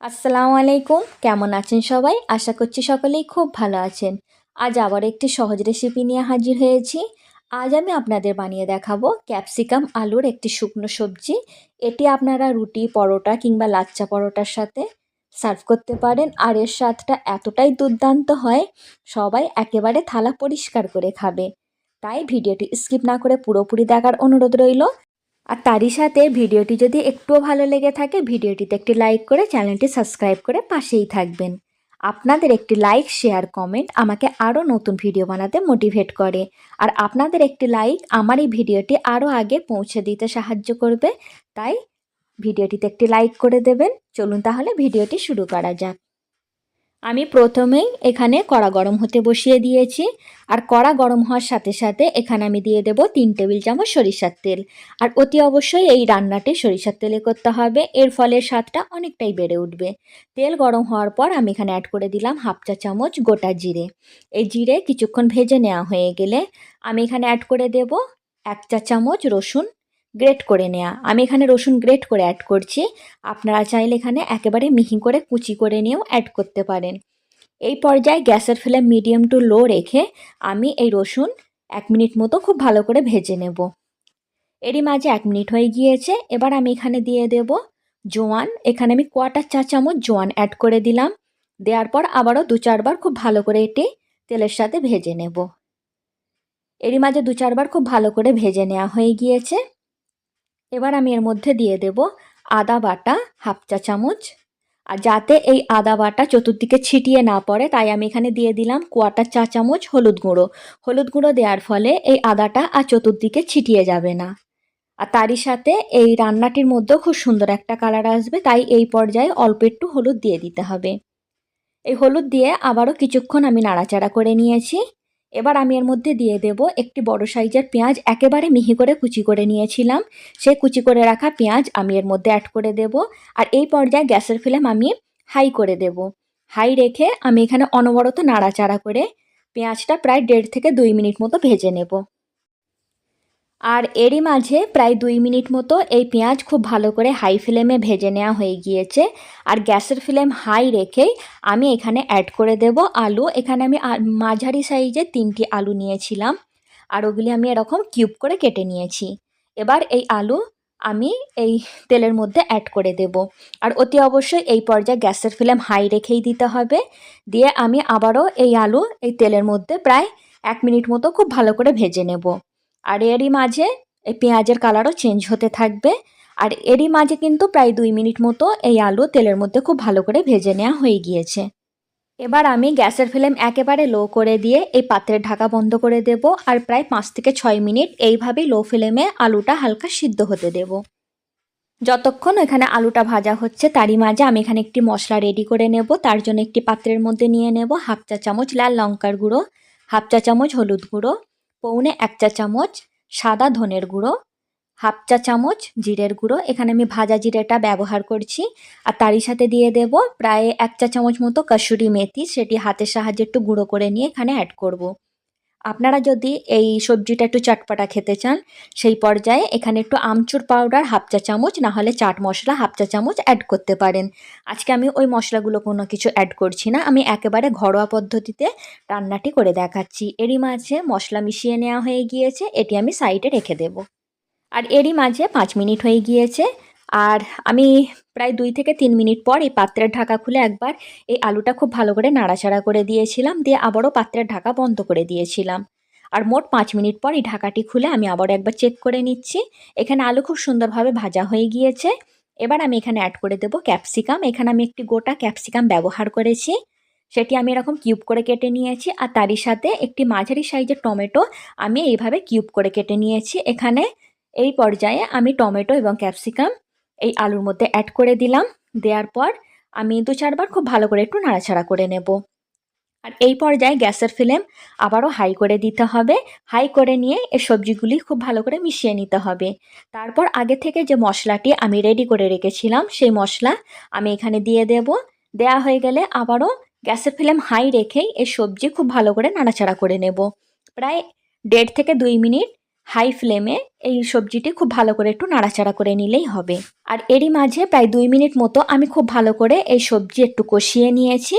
আসসালামু আলাইকুম। কেমন আছেন সবাই? আশা করছি সকলেই খুব ভালো আছেন। আজ আবার একটি সহজ রেসিপি নিয়ে হাজির হয়েছি। আজ আমি আপনাদের বানিয়ে দেখাবো ক্যাপসিকাম আলুর একটি শুকনো সবজি। এটি আপনারা রুটি, পরোটা কিংবা লাচ্চা পরোটার সাথে সার্ভ করতে পারেন। আর এর স্বাদটা এতটাই দুর্দান্ত হয়, সবাই একেবারে থালা পরিষ্কার করে খাবে। তাই ভিডিওটি স্কিপ না করে পুরোপুরি দেখার অনুরোধ রইল। আর তারই সাথে ভিডিওটি যদি একটুও ভালো লেগে থাকে, ভিডিওটিতে একটি লাইক করে চ্যানেলটি সাবস্ক্রাইব করে পাশেই থাকবেন। আপনাদের একটি লাইক, শেয়ার, কমেন্ট আমাকে আরও নতুন ভিডিও বানাতে মোটিভেট করে। আর আপনাদের একটি লাইক আমার এই ভিডিওটি আরও আগে পৌঁছে দিতে সাহায্য করবে, তাই ভিডিওটিতে একটি লাইক করে দেবেন। চলুন তাহলে ভিডিওটি শুরু করা যাক। আমি প্রথমেই এখানে কড়া গরম হতে বসিয়ে দিয়েছি। আর কড়া গরম হওয়ার সাথে সাথে এখানে আমি দিয়ে দেব তিন টেবিল চামচ সরিষার তেল। আর অতি অবশ্যই এই রান্নাটি সরিষার তেলে করতে হবে। এর ফলে স্বাদটা অনেকটাই বেড়ে উঠবে। তেল গরম হওয়ার পর আমি এখানে অ্যাড করে দিলাম হাফ চা চামচ গোটা জিরে। এই জিরে কিছুক্ষণ ভেজে নেওয়া হয়ে গেলে আমি এখানে অ্যাড করে দেব এক চা চামচ রসুন গ্রেট করে নেওয়া আমি এখানে রসুন গ্রেট করে অ্যাড করছি। আপনারা চাইলে এখানে একেবারে মিহি করে কুচি করে নিয়েও অ্যাড করতে পারেন। এই পর্যায়ে গ্যাসের ফ্লেম মিডিয়াম টু লো রেখে আমি এই রসুন এক মিনিট মতো খুব ভালো করে ভেজে নেব। এরই মাঝে এক মিনিট হয়ে গিয়েছে। এবার আমি এখানে দিয়ে দেব জোয়ান। এখানে আমি কোয়াটার চা চামচ জোয়ান অ্যাড করে দিলাম। দেওয়ার পর আবারও দু চারবার খুব ভালো করে এটি তেলের সাথে ভেজে নেব। এরই মাঝে দু চারবার খুব ভালো করে ভেজে নেওয়া হয়ে গিয়েছে। এবার আমি এর মধ্যে দিয়ে দেব আদা বাটা, হাফ চা চামচ। আর যাতে এই আদা বাটা চতুর্দিকে ছিটিয়ে না পড়ে, তাই আমি এখানে দিয়ে দিলাম কোয়াটার চা চামচ হলুদ গুঁড়ো। হলুদ গুঁড়ো দেওয়ার ফলে এই আদাটা আর চতুর্দিকে ছিটিয়ে যাবে না। আর তারই সাথে এই রান্নাটির মধ্যেও খুব সুন্দর একটা কালার আসবে, তাই এই পর্যায়ে অল্প একটু হলুদ দিয়ে দিতে হবে। এই হলুদ দিয়ে আবারও কিছুক্ষণ আমি নাড়াচাড়া করে নিয়েছি। এবার আমি এর মধ্যে দিয়ে দেব একটি বড় সাইজের পেঁয়াজ, একেবারে মিহি করে কুচি করে নিয়েছিলাম। সেই কুচি করে রাখা পেঁয়াজ আমি এর মধ্যে অ্যাড করে দেব আর এই পর্যায়ে গ্যাসের ফ্লেম আমি হাই করে দেব। হাই রেখে আমি এখানে অনবরত নাড়াচাড়া করে পেঁয়াজটা প্রায় দেড় থেকে দুই মিনিট মতো ভেজে নেব। আর এরই মাঝে প্রায় দুই মিনিট মতো এই পেঁয়াজ খুব ভালো করে হাই ফ্লেমে ভেজে নেওয়া হয়ে গিয়েছে। আর গ্যাসের ফ্লেম হাই রেখেই আমি এখানে অ্যাড করে দেব আলু। এখানে আমি মাঝারি সাইজে তিনটি আলু নিয়েছিলাম। আর ওগুলি আমি এরকম কিউব করে কেটে নিয়েছি। এবার এই আলু আমি এই তেলের মধ্যে অ্যাড করে দেব। আর অতি অবশ্যই এই পর্যায়ে গ্যাসের ফ্লেম হাই রেখেই দিতে হবে। দিয়ে আমি আবারও এই আলু এই তেলের মধ্যে প্রায় এক মিনিট মতো খুব ভালো করে ভেজে নেব। আর এরই মাঝে এই পেঁয়াজের কালারও চেঞ্জ হতে থাকবে। আর এরই মাঝে কিন্তু প্রায় দুই মিনিট মতো এই আলু তেলের মধ্যে খুব ভালো করে ভেজে নেওয়া হয়ে গিয়েছে। এবার আমি গ্যাসের ফ্লেম একেবারে লো করে দিয়ে এই পাত্রের ঢাকা বন্ধ করে দেব আর প্রায় পাঁচ থেকে ছয় মিনিট এইভাবেই লো ফ্লেমে আলুটা হালকা সিদ্ধ হতে দেব। যতক্ষণ এখানে আলুটা ভাজা হচ্ছে তারই মাঝে আমি এখানে একটি মশলা রেডি করে নেব। তার জন্য একটি পাত্রের মধ্যে নিয়ে নেব হাফ চা চামচ লাল লঙ্কার গুঁড়ো, হাফ চা চামচ হলুদ গুঁড়ো পৌনে এক চা চামচ সাদা ধনের গুঁড়ো, হাফ চা চামচ জিরের গুঁড়ো। এখানে আমি ভাজা জিরেটা ব্যবহার করছি। আর তারই সাথে দিয়ে দেব প্রায় এক চা চামচ মতো কাসুরি মেথি। সেটি হাতের সাহায্যে একটু গুঁড়ো করে নিয়ে এখানে অ্যাড করব। আপনারা যদি এই সবজিটা একটু চটপাটা খেতে চান, সেই পর্যায়ে এখানে একটু আমচুর পাউডার হাফ চা চামচ, না হলে চাট মশলা, হাফ চা চামচ অ্যাড করতে পারেন। আজকে আমি ওই মশলাগুলো কোনো কিছু অ্যাড করছি না, আমি একেবারে ঘরোয়া পদ্ধতিতে রান্নাটি করে দেখাচ্ছি। এরই মাঝে মশলা মিশিয়ে নেওয়া হয়ে গিয়েছে, এটি আমি সাইডে রেখে দেব। আর এরই মাঝে পাঁচ মিনিট হয়ে গিয়েছে, আর আমি প্রায় দুই থেকে তিন মিনিট পর এই পাত্রের ঢাকা খুলে একবার এই আলুটা খুব ভালো করে নাড়াচাড়া করে দিয়েছিলাম, দিয়ে আবারও পাত্রের ঢাকা বন্ধ করে দিয়েছিলাম। আর মোট পাঁচ মিনিট পর এই ঢাকাটি খুলে আমি আবারও একবার চেক করে নিচ্ছি। এখানে আলু খুব সুন্দরভাবে ভাজা হয়ে গিয়েছে। এবার আমি এখানে অ্যাড করে দেবো ক্যাপসিকাম এখানে আমি একটি গোটা ক্যাপসিকাম ব্যবহার করেছি। সেটি আমি এরকম কিউব করে কেটে নিয়েছি, আর তারই সাথে একটি মাঝারি সাইজের টমেটো আমি এইভাবে কিউব করে কেটে নিয়েছি। এখানে এই পর্যায়ে আমি টমেটো এবং ক্যাপসিকাম এই আলুর মধ্যে অ্যাড করে দিলাম। দেওয়ার পর আমি দু চারবার খুব ভালো করে একটু নাড়াচাড়া করে নেব। আর এই পর্যায়ে গ্যাসের ফ্লেম আবারও হাই করে দিতে হবে। হাই করে নিয়ে এই সবজিগুলি খুব ভালো করে মিশিয়ে নিতে হবে। তারপর আগে থেকে যে মশলাটি আমি রেডি করে রেখেছিলাম, সেই মশলা আমি এখানে দিয়ে দেব। দেয়া হয়ে গেলে আবারও গ্যাসের ফ্লেম হাই রেখেই এই সবজি খুব ভালো করে নাড়াচাড়া করে নেব। প্রায় দেড় থেকে দুই মিনিট হাই ফ্লেমে এই সবজিটি খুব ভালো করে একটু নাড়াচাড়া করে নিলেই হবে। আর এরই মাঝে প্রায় দুই মিনিট মতো আমি খুব ভালো করে এই সবজি একটু কষিয়ে নিয়েছি।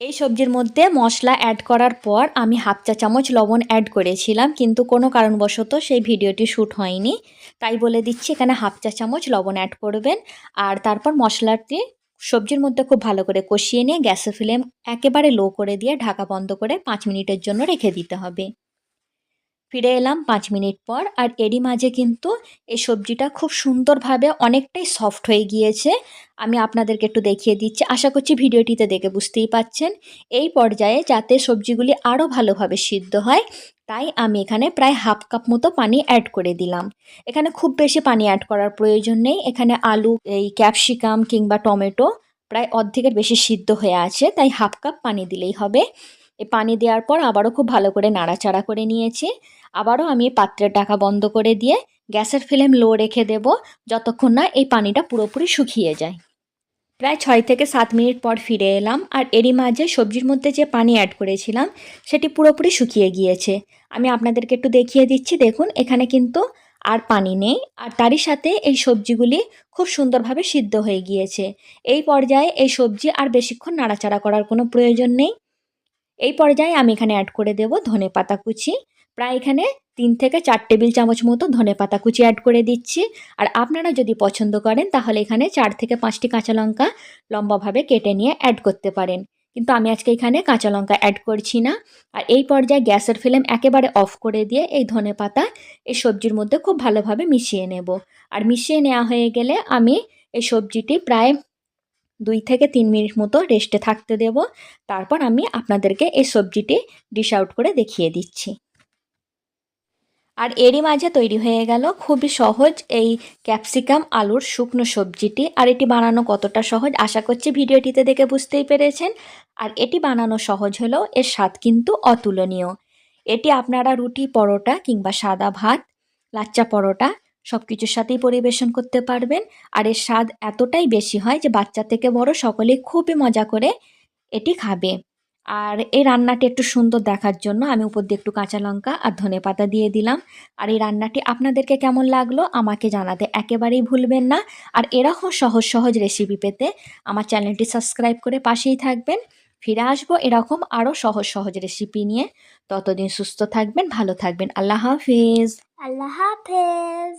এই সবজির মধ্যে মশলা অ্যাড করার পর আমি হাফ চা চামচ লবণ অ্যাড করেছিলাম, কিন্তু কোনো কারণবশত সেই ভিডিওটি শ্যুট হয়নি। তাই বলে দিচ্ছি এখানে হাফ চা চামচ লবণ অ্যাড করবেন। আর তারপর মশলাটি সবজির মধ্যে খুব ভালো করে কষিয়ে নিয়ে গ্যাসের ফ্লেম একেবারে লো করে দিয়ে ঢাকা বন্ধ করে পাঁচ মিনিটের জন্য রেখে দিতে হবে। ফিরে এলাম পাঁচ মিনিট পর। আর এরই মাঝে কিন্তু এই সবজিটা খুব সুন্দরভাবে অনেকটাই সফট হয়ে গিয়েছে। আমি আপনাদেরকে একটু দেখিয়ে দিচ্ছি। আশা করছি ভিডিওটিতে দেখে বুঝতেই পাচ্ছেন। এই পর্যায়ে যাতে সবজিগুলি আরও ভালোভাবে সিদ্ধ হয়, তাই আমি এখানে প্রায় হাফ কাপ মতো পানি অ্যাড করে দিলাম। এখানে খুব বেশি পানি অ্যাড করার প্রয়োজন নেই। এখানে আলু, এই ক্যাপসিকাম কিংবা টমেটো প্রায় অর্ধেকের বেশি সিদ্ধ হয়ে আছে, তাই হাফ কাপ পানি দিলেই হবে। পানি দেওয়ার পর আবারও খুব ভালো করে নাড়াচাড়া করে নিয়েছি। আবারও আমি পাত্রের ঢাকা বন্ধ করে দিয়ে গ্যাসের ফ্লেম লো রেখে দেব যতক্ষণ না এই পানিটা পুরোপুরি শুকিয়ে যায়। প্রায় ছয় থেকে সাত মিনিট পর ফিরে এলাম আর এরই মাঝে সবজির মধ্যে যে পানি অ্যাড করেছিলাম সেটি পুরোপুরি শুকিয়ে গিয়েছে। আমি আপনাদেরকে একটু দেখিয়ে দিচ্ছি, দেখুন এখানে কিন্তু আর পানি নেই আর তারই সাথে এই সবজিগুলি খুব সুন্দরভাবে সিদ্ধ হয়ে গিয়েছে। এই পর্যায়ে এই সবজি আর বেশিক্ষণ নাড়াচাড়া করার কোনো প্রয়োজন নেই। এই পর্যায়ে আমি এখানে অ্যাড করে দেব ধনে পাতা কুচি। প্রায় এখানে তিন থেকে চার টেবিল চামচ মতো ধনে পাতা কুচি অ্যাড করে দিচ্ছি। আর আপনারা যদি পছন্দ করেন, তাহলে এখানে চার থেকে পাঁচটি কাঁচা লঙ্কা লম্বাভাবে কেটে নিয়ে অ্যাড করতে পারেন। কিন্তু আমি আজকে এখানে কাঁচা লঙ্কা অ্যাড করছি না। আর এই পর্যায়ে গ্যাসের ফ্লেম একেবারে অফ করে দিয়ে এই ধনে পাতা এই সবজির মধ্যে খুব ভালোভাবে মিশিয়ে নেব। আর মিশিয়ে নেওয়া হয়ে গেলে আমি এই সবজিটি প্রায় দুই থেকে তিন মিনিট মতো রেস্টে থাকতে দেব। তারপর আমি আপনাদেরকে এই সবজিটি ডিশ আউট করে দেখিয়ে দিচ্ছি। আর এরই মাঝে তৈরি হয়ে গেল খুবই সহজ এই ক্যাপসিকাম আলুর শুকনো সবজিটি। আর এটি বানানো কতটা সহজ আশা করছি ভিডিওটিতে দেখে বুঝতেই পেরেছেন। আর এটি বানানো সহজ হলেও এর স্বাদ কিন্তু অতুলনীয়। এটি আপনারা রুটি পরোটা কিংবা সাদা ভাত, লাচ্চা পরোটা সব কিছুর সাথেই পরিবেশন করতে পারবেন। আর এর স্বাদ এতটাই বেশি হয় যে বাচ্চা থেকে বড় সকলেই খুবই মজা করে এটি খাবে। আর এই রান্নাটি একটু সুন্দর দেখার জন্য আমি উপর দিয়ে একটু কাঁচা লঙ্কা আর ধনে পাতা দিয়ে দিলাম। আর এই রান্নাটি আপনাদেরকে কেমন লাগল আমাকে জানাতে একেবারেই ভুলবেন না। আর এরকম সহজ সহজ রেসিপি পেতে আমার চ্যানেলটি সাবস্ক্রাইব করে পাশেই থাকবেন। ফিরে আসব এরকম আরও সহজ সহজ রেসিপি নিয়ে। ততদিন সুস্থ থাকবেন, ভালো থাকবেন। আল্লাহ হাফিজ। আল্লাহ হাফেজ।